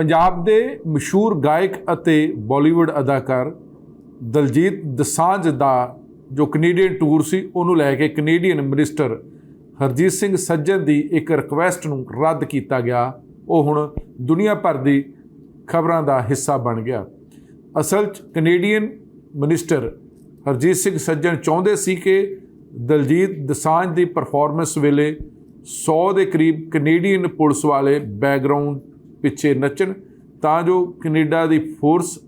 ਪੰਜਾਬ ਦੇ ਮਸ਼ਹੂਰ ਗਾਇਕ ਅਤੇ ਬਾਲੀਵੁੱਡ ਅਦਾਕਾਰ ਦਲਜੀਤ ਦਸਾਂਝ ਦਾ ਜੋ ਕੈਨੇਡੀਅਨ ਟੂਰ ਸੀ, ਉਹਨੂੰ ਲੈ ਕੇ ਕੈਨੇਡੀਅਨ ਮਿਨਿਸਟਰ ਹਰਜੀਤ ਸਿੰਘ ਸੱਜਣ ਦੀ ਇੱਕ ਰਿਕੁਐਸਟ ਨੂੰ ਰੱਦ ਕੀਤਾ ਗਿਆ। ਉਹ ਹੁਣ ਦੁਨੀਆ ਭਰ ਦੀ ਖਬਰਾਂ ਦਾ ਹਿੱਸਾ ਬਣ ਗਿਆ। ਅਸਲ 'ਚ ਕੈਨੇਡੀਅਨ ਮਿਨਿਸਟਰ ਹਰਜੀਤ ਸਿੰਘ ਸੱਜਣ ਚਾਹੁੰਦੇ ਸੀ ਕਿ ਦਲਜੀਤ ਦਸਾਂਝ ਦੀ ਪਰਫਾਰਮੈਂਸ ਵੇਲੇ 100 ਦੇ ਕਰੀਬ ਕੈਨੇਡੀਅਨ ਪੁਲਿਸ ਵਾਲੇ ਬੈਕਗ੍ਰਾਉਂਡ ਪਿੱਛੇ ਨੱਚਣ, ਤਾਂ ਜੋ ਕੈਨੇਡਾ ਦੀ ਫੋਰਸ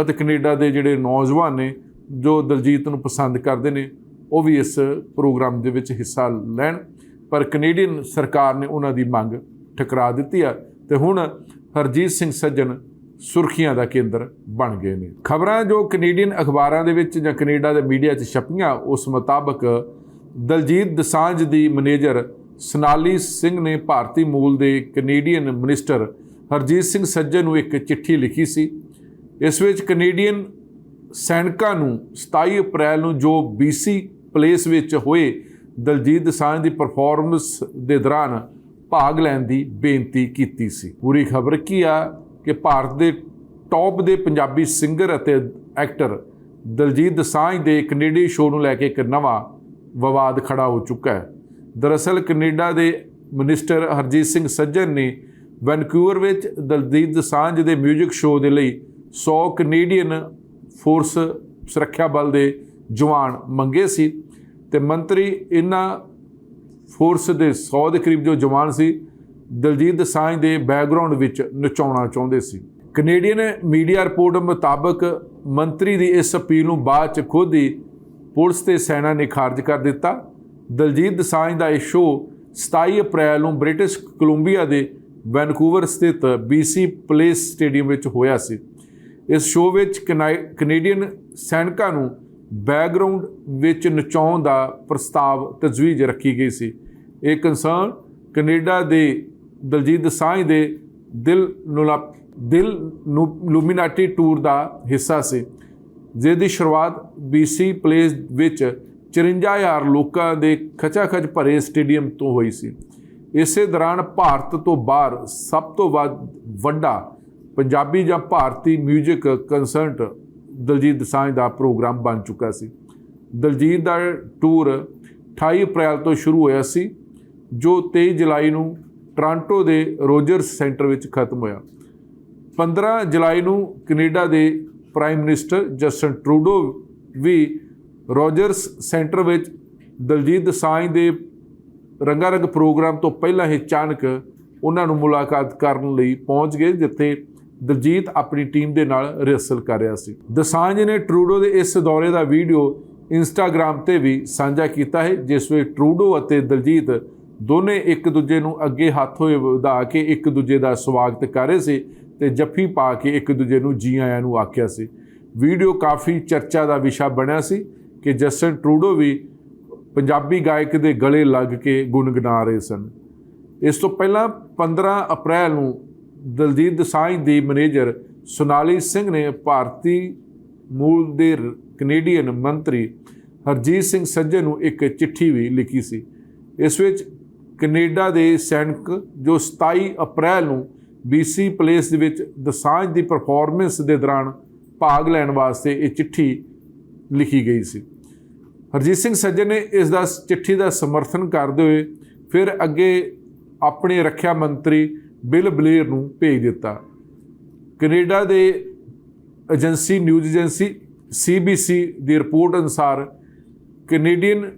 ਅਤੇ ਕੈਨੇਡਾ ਦੇ ਜਿਹੜੇ ਨੌਜਵਾਨ ਨੇ, ਜੋ ਦਲਜੀਤ ਨੂੰ ਪਸੰਦ ਕਰਦੇ ਨੇ, ਉਹ ਵੀ ਇਸ ਪ੍ਰੋਗਰਾਮ ਦੇ ਵਿੱਚ ਹਿੱਸਾ ਲੈਣ। ਪਰ ਕੈਨੇਡੀਅਨ ਸਰਕਾਰ ਨੇ ਉਹਨਾਂ ਦੀ ਮੰਗ ਠਕਰਾ ਦਿੱਤੀ ਆ ਤੇ ਹੁਣ ਹਰਜੀਤ ਸਿੰਘ ਸੱਜਣ ਸੁਰਖੀਆਂ ਦਾ ਕੇਂਦਰ ਬਣ ਗਏ ਨੇ। ਖਬਰਾਂ ਜੋ ਕੈਨੇਡੀਅਨ ਅਖਬਾਰਾਂ ਦੇ ਵਿੱਚ ਜਾਂ ਕੈਨੇਡਾ ਦੇ ਮੀਡੀਆ 'ਚ ਛਪੀਆਂ, ਉਸ ਮੁਤਾਬਕ ਦਲਜੀਤ ਦਸਾਂਝ ਦੀ ਮੈਨੇਜਰ ਸਨਾਲੀ ਸਿੰਘ ਨੇ ਭਾਰਤੀ ਮੂਲ ਦੇ ਕੈਨੇਡੀਅਨ ਮਿਨਿਸਟਰ ਹਰਜੀਤ ਸਿੰਘ ਸੱਜਣ ਨੂੰ ਇੱਕ ਚਿੱਠੀ ਲਿਖੀ ਸੀ। ਇਸ ਵਿੱਚ ਕੈਨੇਡੀਅਨ ਸੈਨਿਕਾਂ ਨੂੰ 27 ਅਪ੍ਰੈਲ ਨੂੰ ਜੋ BC ਪਲੇਸ ਵਿੱਚ ਹੋਏ ਦਲਜੀਤ ਦਸਾਂਝ ਦੀ ਪਰਫਾਰਮੈਂਸ ਦੇ ਦੌਰਾਨ ਭਾਗ ਲੈਣ ਦੀ ਬੇਨਤੀ ਕੀਤੀ ਸੀ। ਪੂਰੀ ਖਬਰ ਕੀ ਆ ਕਿ ਭਾਰਤ ਦੇ ਟੌਪ ਦੇ ਪੰਜਾਬੀ ਸਿੰਗਰ ਅਤੇ ਐਕਟਰ ਦਲਜੀਤ ਦਸਾਂਝ ਦੇ ਕੈਨੇਡੀ ਸ਼ੋਅ ਨੂੰ ਲੈ ਕੇ ਇੱਕ ਨਵਾਂ ਵਿਵਾਦ ਖੜਾ ਹੋ ਚੁੱਕਾ ਹੈ। ਦਰਅਸਲ ਕੈਨੇਡਾ ਦੇ ਮਿਨਿਸਟਰ ਹਰਜੀਤ ਸਿੰਘ ਸੱਜਣ ਨੇ ਵੈਨਕੂਵਰ ਵਿੱਚ ਦਲਜੀਤ ਦਸਾਂਝ ਦੇ 뮤직 ਸ਼ੋਅ ਦੇ ਲਈ 100 ਕੈਨੇਡੀਅਨ ਫੋਰਸ ਸੁਰੱਖਿਆ ਬਲ ਦੇ ਜਵਾਨ ਮੰਗੇ ਸੀ ਤੇ ਮੰਤਰੀ ਇਹਨਾਂ ਫੋਰਸ ਦੇ 100 ਦੇ ਕਰੀਬ ਜੋ ਜਵਾਨ ਸੀ, ਦਲਜੀਤ ਦਸਾਂਝ ਦੇ ਬੈਕਗ੍ਰਾਉਂਡ ਵਿੱਚ ਨਚਾਉਣਾ ਚਾਹੁੰਦੇ ਸੀ। ਕੈਨੇਡੀਅਨ ਮੀਡੀਆ ਰਿਪੋਰਟ ਮੁਤਾਬਕ ਮੰਤਰੀ ਦੀ ਇਸ ਅਪੀਲ ਨੂੰ ਬਾਅਦ ਚ ਖੁਦ ਹੀ ਪੁਲਿਸ ਤੇ ਸੈਨਾ ਨੇ ਖਾਰਜ ਕਰ ਦਿੱਤਾ। ਦਲਜੀਤ ਦਸਾਂਝ ਦਾ ਇਹ ਸ਼ੋਅ 27 ਅਪ੍ਰੈਲ ਨੂੰ ਬ੍ਰਿਟਿਸ਼ ਕੋਲੰਬੀਆ ਦੇ ਵੈਨਕੂਵਰ ਸਥਿਤ BC ਪਲੇਸ ਸਟੇਡੀਅਮ ਵਿੱਚ ਹੋਇਆ ਸੀ। ਇਸ ਸ਼ੋਅ ਵਿੱਚ ਕਨਾਈ- ਕੈਨੇਡੀਅਨ ਸੈਨਿਕਾਂ ਨੂੰ ਬੈਕਗ੍ਰਾਉਂਡ ਵਿੱਚ ਨਚਾਉਣ ਦਾ ਪ੍ਰਸਤਾਵ ਤਜਵੀਜ਼ ਰੱਖੀ ਗਈ ਸੀ। ਇਹ ਕੰਸਰਨ ਕੈਨੇਡਾ ਦੇ ਦਲਜੀਤ ਸਾਂਝ ਦੇ ਦਿਲ ਨੁਲਾ, ਦਿਲ ਨੂੰ, ਲੂਮੀਨਾਟੀ ਟੂਰ ਦਾ ਹਿੱਸਾ ਸੀ। ਜਿਸ ਦੀ ਸ਼ੁਰੂਆਤ BC ਪਲੇਸ ਵਿੱਚ 54000 ਲੋਕਾਂ ਦੇ ਖਚਾਖਚ ਭਰੇ ਸਟੇਡੀਅਮ ਤੋਂ ਹੋਈ ਸੀ। ਇਸੇ ਦੌਰਾਨ ਭਾਰਤ ਤੋਂ ਬਾਹਰ ਸਭ ਤੋਂ ਵੱਧ ਵੱਡਾ ਪੰਜਾਬੀ ਜਾਂ ਭਾਰਤੀ 뮤직 ਕੰਸਰਟ ਦਲਜੀਤ ਦਸਾਂਝ ਦਾ ਪ੍ਰੋਗਰਾਮ ਬਣ ਚੁੱਕਾ ਸੀ। ਦਲਜੀਤ ਦਾ ਟੂਰ 28 ਅਪ੍ਰੈਲ ਤੋਂ ਸ਼ੁਰੂ ਹੋਇਆ ਸੀ, ਜੋ 23 ਜੁਲਾਈ ਨੂੰ ਟੋਰਾਂਟੋ ਦੇ ਰੋਜਰਸ ਸੈਂਟਰ ਵਿੱਚ ਖਤਮ ਹੋਇਆ। 15 ਜੁਲਾਈ ਨੂੰ ਕੈਨੇਡਾ ਦੇ ਪ੍ਰਾਈਮ ਮਿਨਿਸਟਰ ਜਸਟਨ ਟਰੂਡੋ ਵੀ ਰੋਜਰਸ ਸੈਂਟਰ ਵਿੱਚ ਦਲਜੀਤ ਦਸਾਂਝ ਦੇ ਰੰਗਾਰੰਗ ਪ੍ਰੋਗਰਾਮ ਤੋਂ ਪਹਿਲਾਂ ਹੀ ਅਚਾਨਕ ਉਹਨਾਂ ਨੂੰ ਮੁਲਾਕਾਤ ਕਰਨ ਲਈ ਪਹੁੰਚ ਗਏ, ਜਿੱਥੇ ਦਲਜੀਤ ਆਪਣੀ ਟੀਮ ਦੇ ਨਾਲ ਰਿਹਰਸਲ ਕਰ ਰਿਹਾ ਸੀ। ਦਸਾਂਝ ਨੇ ਟਰੂਡੋ ਦੇ ਇਸ ਦੌਰੇ ਦਾ ਵੀਡੀਓ ਇੰਸਟਾਗ੍ਰam ਤੇ ਵੀ ਸਾਂਝਾ ਕੀਤਾ ਹੈ, ਜਿਸ ਵਿੱਚ ਟਰੂਡੋ ਅਤੇ ਦਲਜੀਤ ਦੋਨੇ ਇੱਕ ਦੂਜੇ ਨੂੰ ਅੱਗੇ ਹੱਥ ਹੋਏ ਵਧਾ ਕੇ ਇੱਕ ਦੂਜੇ ਦਾ ਸਵਾਗਤ ਕਰ ਰਹੇ ਸੀ ਤੇ ਜੱਫੀ ਪਾ ਕੇ ਇੱਕ ਦੂਜੇ ਨੂੰ ਜੀ ਆਇਆਂ ਨੂੰ ਆਖਿਆ ਸੀ। ਵੀਡੀਓ ਕਾਫੀ ਚਰਚਾ ਦਾ ਵਿਸ਼ਾ ਬਣਿਆ ਸੀ ਕਿ ਜਸਟਨ ਟਰੂਡੋ ਵੀ ਪੰਜਾਬੀ ਗਾਇਕ ਦੇ ਗਲੇ ਲੱਗ ਕੇ ਗੁੰਗਣਾ ਰਹੇ ਸਨ। ਇਸ ਤੋਂ ਪਹਿਲਾਂ 15 ਅਪ੍ਰੈਲ ਨੂੰ ਦਲਜੀਤ ਦਸਾਂਝ ਦੀ ਮੈਨੇਜਰ ਸੋਨਾਲੀ ਸਿੰਘ ਨੇ ਭਾਰਤੀ ਮੂਲ ਦੇ ਰ- ਕੈਨੇਡੀਅਨ ਮੰਤਰੀ ਹਰਜੀਤ ਸਿੰਘ ਸੱਜਣ ਨੂੰ ਇੱਕ ਚਿੱਠੀ ਵੀ ਲਿਖੀ ਸੀ। ਇਸ ਵਿੱਚ ਕੈਨੇਡਾ ਦੇ ਸੈਨਿਕ ਜੋ 27 ਅਪ੍ਰੈਲ ਨੂੰ BC ਪਲੇਸ ਦੇ ਵਿੱਚ ਦਸਾਂਝ ਦੀ ਪਰਫਾਰਮੈਂਸ ਦੇ ਦੌਰਾਨ ਭਾਗ ਲੈਣ ਵਾਸਤੇ ਇਹ ਚਿੱਠੀ ਲਿਖੀ ਗਈ ਸੀ। ਹਰਜੀਤ ਸਿੰਘ ਸੱਜਣ ਨੇ ਇਸ ਦਾ ਚਿੱਠੀ ਦਾ ਸਮਰਥਨ ਕਰਦੇ ਹੋਏ ਫਿਰ ਅੱਗੇ ਆਪਣੇ ਰੱਖਿਆ ਮੰਤਰੀ ਬਿਲ ਬਲੇਅਰ ਨੂੰ ਭੇਜ ਦਿੱਤਾ। ਕੈਨੇਡਾ ਦੇ ਏਜੰਸੀ, ਨਿਊਜ਼ ਏਜੰਸੀ CBC ਦੀ ਰਿਪੋਰਟ ਅਨੁਸਾਰ ਕੈਨੇਡੀਅਨ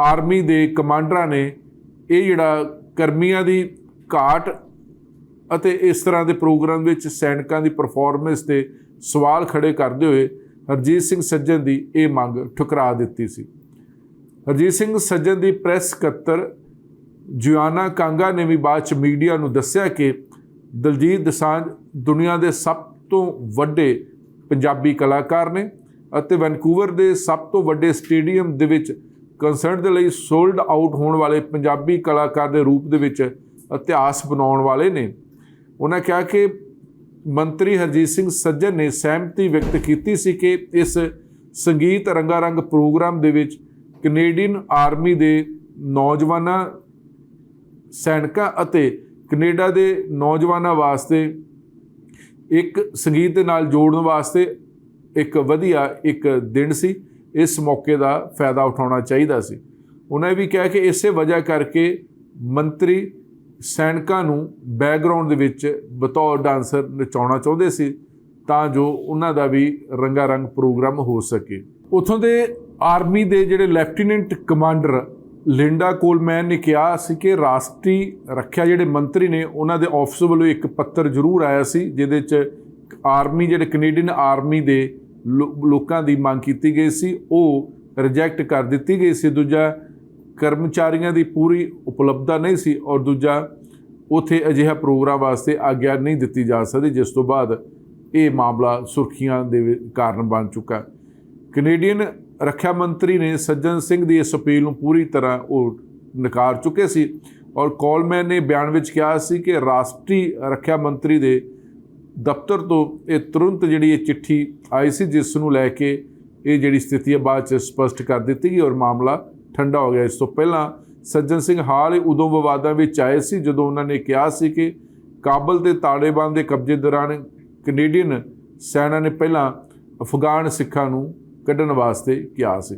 ਆਰਮੀ ਦੇ ਕਮਾਂਡਰਾਂ ਨੇ ਇਹ ਜਿਹੜਾ ਕਰਮੀਆਂ ਦੀ ਘਾਟ ਅਤੇ ਇਸ ਤਰ੍ਹਾਂ ਦੇ ਪ੍ਰੋਗਰਾਮ ਵਿੱਚ ਸੈਨਿਕਾਂ ਦੀ ਪਰਫਾਰਮੈਂਸ ਤੇ ਸਵਾਲ ਖੜੇ ਕਰਦੇ ਹੋਏ ਹਰਜੀਤ ਸਿੰਘ ਸੱਜਣ ਦੀ ਇਹ ਮੰਗ ਠੁਕਰਾ ਦਿੱਤੀ ਸੀ। ਹਰਜੀਤ ਸਿੰਘ ਸੱਜਣ ਦੀ ਪ੍ਰੈਸ ਸਕੱਤਰ ਜੁਆਨਾ ਕਾਂਗਾ ਨੇ ਵੀ ਬਾਅਦ ਚ ਮੀਡੀਆ ਨੂੰ ਦੱਸਿਆ ਕਿ ਦਲਜੀਤ ਦਸਾਂਝ ਦੁਨੀਆ ਦੇ ਸਭ ਤੋਂ ਵੱਡੇ ਪੰਜਾਬੀ ਕਲਾਕਾਰ ਨੇ ਅਤੇ ਵੈਨਕੂਵਰ ਦੇ ਸਭ ਤੋਂ ਵੱਡੇ ਸਟੇਡੀਅਮ ਦੇ ਵਿੱਚ ਕੰਸਰਟ ਦੇ ਲਈ ਸੋਲਡ ਆਊਟ ਹੋਣ ਵਾਲੇ ਪੰਜਾਬੀ ਕਲਾਕਾਰ ਦੇ ਰੂਪ ਦੇ ਵਿੱਚ ਇਤਿਹਾਸ ਬਣਾਉਣ ਵਾਲੇ ਨੇ। ਉਹਨਾਂ ਕਿਹਾ ਕਿ ਮੰਤਰੀ ਹਰਜੀਤ ਸਿੰਘ ਸੱਜਣ ਨੇ ਸਹਿਮਤੀ ਵਿਅਕਤ ਕੀਤੀ ਸੀ ਕਿ ਇਸ ਸੰਗੀਤ ਰੰਗਾਰੰਗ ਪ੍ਰੋਗਰਾਮ ਦੇ ਵਿੱਚ ਕੈਨੇਡੀਅਨ ਆਰਮੀ ਦੇ ਨੌਜਵਾਨਾਂ, ਸੈਨਿਕਾਂ ਅਤੇ ਕੈਨੇਡਾ ਦੇ ਨੌਜਵਾਨਾਂ ਵਾਸਤੇ ਇੱਕ ਸੰਗੀਤ ਦੇ ਨਾਲ ਜੋੜਨ ਵਾਸਤੇ ਇੱਕ ਵਧੀਆ ਇੱਕ ਦਿਨ ਸੀ। ਇਸ ਮੌਕੇ ਦਾ ਫਾਇਦਾ ਉਠਾਉਣਾ ਚਾਹੀਦਾ ਸੀ। ਉਹਨਾਂ ਵੀ ਕਿਹਾ ਕਿ ਇਸੇ ਵਜ੍ਹਾ ਕਰਕੇ ਮੰਤਰੀ ਸੈਨਿਕਾਂ ਨੂੰ ਬੈਕਗ੍ਰਾਉਂਡ ਦੇ ਵਿੱਚ ਬਤੌਰ ਡਾਂਸਰ ਨਚਾਉਣਾ ਚਾਹੁੰਦੇ ਸੀ ਤਾਂ ਜੋ ਉਹਨਾਂ ਦਾ ਵੀ ਰੰਗਾ ਰੰਗ ਪ੍ਰੋਗਰਾਮ ਹੋ ਸਕੇ। ਉਥੋਂ ਦੇ ਆਰਮੀ ਦੇ ਜਿਹੜੇ ਲੈਫਟੀਨੈਂਟ ਕਮਾਂਡਰ ਲਿੰਡਾ ਕੋਲਮੈਨ ਨੇ ਕਿਹਾ ਸੀ ਕਿ ਰਾਸ਼ਟਰੀ ਰੱਖਿਆ ਜਿਹੜੇ ਮੰਤਰੀ ਨੇ, ਉਹਨਾਂ ਦੇ ਆਫਿਸ ਵੱਲੋਂ ਇੱਕ ਪੱਤਰ ਜ਼ਰੂਰ ਆਇਆ ਸੀ, ਜਿਹਦੇ 'ਚ ਆਰਮੀ ਜਿਹੜੇ ਕੈਨੇਡੀਅਨ ਆਰਮੀ ਦੇ ਲੋ- ਲੋਕਾਂ ਦੀ ਮੰਗ ਕੀਤੀ ਗਈ ਸੀ, ਉਹ ਰਿਜੈਕਟ ਕਰ ਦਿੱਤੀ ਗਈ ਸੀ। ਦੂਜਾ ਕਰਮਚਾਰੀਆਂ ਦੀ ਪੂਰੀ ਉਪਲਬਧਤਾ ਨਹੀਂ ਸੀ ਔਰ ਦੂਜਾ, ਉਥੇ ਅਜਿਹਾ ਪ੍ਰੋਗਰਾਮ ਵਾਸਤੇ ਆਗਿਆ ਨਹੀਂ ਦਿੱਤੀ ਜਾ ਸਕਦੀ, ਜਿਸ ਤੋਂ ਬਾਅਦ ਇਹ ਮਾਮਲਾ ਸੁਰਖੀਆਂ ਦੇ ਕਾਰਨ ਬਣ ਚੁੱਕਾ। ਕੈਨੇਡੀਅਨ ਰੱਖਿਆ ਮੰਤਰੀ ਨੇ ਸੱਜਣ ਸਿੰਘ ਦੀ ਇਸ ਅਪੀਲ ਨੂੰ ਪੂਰੀ ਤਰ੍ਹਾਂ ਉਹ ਨਕਾਰ ਚੁੱਕੇ ਸੀ ਔਰ ਕੋਲਮੈਨ ਨੇ ਬਿਆਨ ਵਿੱਚ ਕਿਹਾ ਸੀ ਕਿ ਰਾਸ਼ਟਰੀ ਰੱਖਿਆ ਮੰਤਰੀ ਦੇ ਦਫ਼ਤਰ ਤੋਂ ਇਹ ਤੁਰੰਤ ਜਿਹੜੀ ਇਹ ਚਿੱਠੀ ਆਈ ਸੀ, ਜਿਸ ਨੂੰ ਲੈ ਕੇ ਇਹ ਜਿਹੜੀ ਸਥਿਤੀ ਹੈ ਬਾਅਦ ਚ ਸਪਸ਼ਟ ਕਰ ਦਿੱਤੀ ਗਈ ਔਰ ਮਾਮਲਾ ਠੰਡਾ ਹੋ ਗਿਆ। ਇਸ ਤੋਂ ਪਹਿਲਾਂ ਸੱਜਣ ਸਿੰਘ ਹਾਲ ਹੀ ਉਦੋਂ ਵਿਵਾਦਾਂ ਵਿੱਚ ਆਏ ਸੀ, ਜਦੋਂ ਉਹਨਾਂ ਨੇ ਕਿਹਾ ਸੀ ਕਿ ਕਾਬਲ ਤੇ ਤਾਲਿਬਾਨ ਦੇ ਕਬਜ਼ੇ ਦੌਰਾਨ ਕੈਨੇਡੀਅਨ ਸੈਨਾ ਨੇ ਪਹਿਲਾਂ ਅਫਗਾਨ ਸਿੱਖਾਂ ਨੂੰ ਕੱਢਣ ਵਾਸਤੇ ਕਿਹਾ ਸੀ।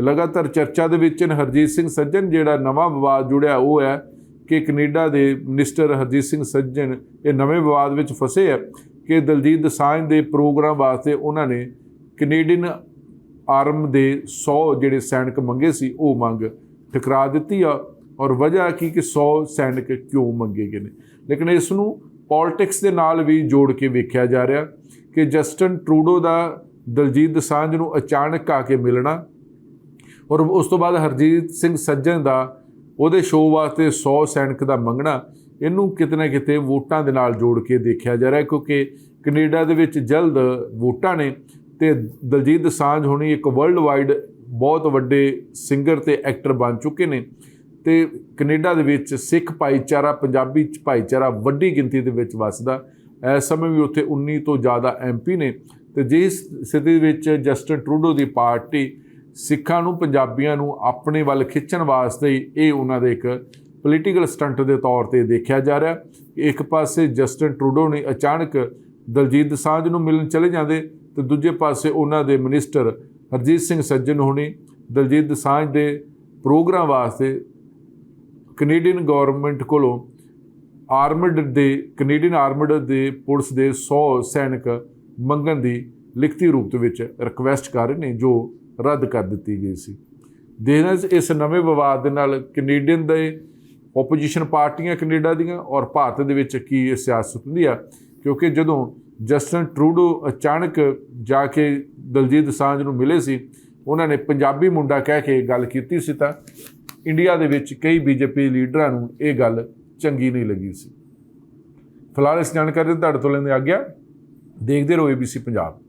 ਲਗਾਤਾਰ ਚਰਚਾ ਦੇ ਵਿੱਚ ਹਰਜੀਤ ਸਿੰਘ ਸੱਜਣ, ਜਿਹੜਾ ਨਵਾਂ ਵਿਵਾਦ ਜੁੜਿਆ, ਉਹ ਹੈ ਕਿ ਕੈਨੇਡਾ ਦੇ ਮਿਨਿਸਟਰ ਹਰਜੀਤ ਸਿੰਘ ਸੱਜਣ, ਇਹ ਨਵੇਂ ਵਿਵਾਦ ਵਿੱਚ ਫਸੇ ਹੈ ਕਿ ਦਲਜੀਤ ਦਸਾਂਝ ਦੇ ਪ੍ਰੋਗਰਾਮ ਵਾਸਤੇ ਉਹਨਾਂ ਨੇ ਕੈਨੇਡੀਅਨ ਆਰਮ ਦੇ 100 ਜਿਹੜੇ ਸੈਨਿਕ ਮੰਗੇ ਸੀ, ਉਹ ਮੰਗ ਠਕਰਾ ਦਿੱਤੀ ਆ ਔਰ ਵਜ੍ਹਾ ਕੀ ਕਿ 100 ਸੈਨਿਕ ਕਿਉਂ ਮੰਗੇ ਗਏ ਨੇ। ਲੇਕਿਨ ਇਸ ਨੂੰ ਪੋਲਿਟਿਕਸ ਦੇ ਨਾਲ ਵੀ ਜੋੜ ਕੇ ਵੇਖਿਆ ਜਾ ਰਿਹਾ ਕਿ ਜਸਟਨ ਟਰੂਡੋ ਦਾ ਦਲਜੀਤ ਦਸਾਂਝ ਨੂੰ ਅਚਾਨਕ ਆ ਕੇ ਮਿਲਣਾ ਔਰ ਉਸ ਤੋਂ ਬਾਅਦ ਹਰਜੀਤ ਸਿੰਘ ਸੱਜਣ ਦਾ ਉਹਦੇ ਸ਼ੋਅ ਵਾਸਤੇ 100 ਸੈਨਿਕ ਦਾ ਮੰਗਣਾ, ਇਹਨੂੰ ਕਿਤੇ ਨਾ ਕਿਤੇ ਵੋਟਾਂ ਦੇ ਨਾਲ ਜੋੜ ਕੇ ਦੇਖਿਆ ਜਾ ਰਿਹਾ ਕਿਉਂਕਿ ਕੈਨੇਡਾ ਦੇ ਵਿੱਚ ਜਲਦ ਵੋਟਾਂ ਨੇ ਤੇ ਦਲਜੀਤ ਦਸਾਂਝ ਹੋਣੀ ਇੱਕ ਵਰਲਡ ਵਾਈਡ ਬਹੁਤ ਵੱਡੇ ਸਿੰਗਰ ਤੇ ਐਕਟਰ ਬਣ ਚੁੱਕੇ ਨੇ ਤੇ ਕੈਨੇਡਾ ਦੇ ਵਿੱਚ ਸਿੱਖ ਭਾਈਚਾਰਾ, ਪੰਜਾਬੀ ਭਾਈਚਾਰਾ ਵੱਡੀ ਗਿਣਤੀ ਦੇ ਵਿੱਚ ਵੱਸਦਾ। ਇਸ ਸਮੇਂ ਵੀ ਉੱਥੇ 19 ਤੋਂ ਜ਼ਿਆਦਾ ਐਮਪੀ ਨੇ ਤੇ ਜਿਸ ਸਥਿਤੀ ਵਿੱਚ ਜਸਟਨ ਟਰੂਡੋ ਦੀ ਪਾਰਟੀ ਸਿੱਖਾਂ ਨੂੰ, ਪੰਜਾਬੀਆਂ ਨੂੰ ਆਪਣੇ ਵੱਲ ਖਿੱਚਣ ਵਾਸਤੇ ਇਹ ਉਹਨਾਂ ਦੇ ਇੱਕ ਪੋਲੀਟੀਕਲ ਸਟੰਟ ਦੇ ਤੌਰ ਤੇ ਦੇਖਿਆ ਜਾ ਰਿਹਾ। ਇੱਕ ਪਾਸੇ ਜਸਟਨ ਟਰੂਡੋ ਨੇ ਅਚਾਨਕ ਦਲਜੀਤ ਦਸਾਂਝ ਨੂੰ ਮਿਲਣ ਚਲੇ ਜਾਂਦੇ ਤੇ ਦੂਜੇ ਪਾਸੇ ਉਹਨਾਂ ਦੇ ਮਿਨਿਸਟਰ ਹਰਜੀਤ ਸਿੰਘ ਸੱਜਣ ਹੋਣੀ, ਦਲਜੀਤ ਦਸਾਂਝ ਦੇ ਪ੍ਰੋਗਰਾਮ ਵਾਸਤੇ ਕੈਨੇਡੀਅਨ ਗਵਰਨਮੈਂਟ ਕੋਲੋਂ ਆਰਮਡ ਦੇ ਕੈਨੇਡੀਅਨ ਆਰਮਡ ਦੇ ਪੁਲਿਸ ਦੇ 100 ਸੈਨਿਕ ਮੰਗਣ ਦੀ ਲਿਖਤੀ ਰੂਪ ਦੇ ਵਿੱਚ ਰਿਕਵੈਸਟ ਕਰ ਰਹੇ ਨੇ, ਜੋ ਰੱਦ ਕਰ ਦਿੱਤੀ ਗਈ ਸੀ। ਦੇਖਣਾ ਇਸ ਨਵੇਂ ਵਿਵਾਦ ਦੇ ਨਾਲ ਕੈਨੇਡੀਅਨ ਦੇ ਆਪੋਜੀਸ਼ਨ ਪਾਰਟੀਆਂ ਕੈਨੇਡਾ ਦੀਆਂ ਔਰ ਭਾਰਤ ਦੇ ਵਿੱਚ ਕੀ ਇਹ ਸਿਆਸਤ ਹੁੰਦੀ ਆ, ਕਿਉਂਕਿ ਜਦੋਂ ਜਸਟਨ ਟਰੂਡੋ ਅਚਾਨਕ ਜਾ ਕੇ ਦਲਜੀਤ ਦਸਾਂਝ ਨੂੰ ਮਿਲੇ ਸੀ। ਉਹਨਾਂ ਨੇ ਪੰਜਾਬੀ ਮੁੰਡਾ ਕਹਿ ਕੇ ਗੱਲ ਕੀਤੀ ਸੀ ਤਾਂ ਇੰਡੀਆ ਦੇ ਵਿੱਚ ਕਈ ਬੀਜੇਪੀ ਲੀਡਰਾਂ ਨੂੰ ਇਹ ਗੱਲ ਚੰਗੀ ਨਹੀਂ ਲੱਗੀ ਸੀ। ਫਿਲਹਾਲ ਇਸ ਜਾਣਕਾਰੀ ਤੁਹਾਡੇ ਤੋਂ ਲੈਂਦੇ ਆ ਗਿਆ ਦੇਖਦੇ ਰਹੋ ABC ਪੰਜਾਬ।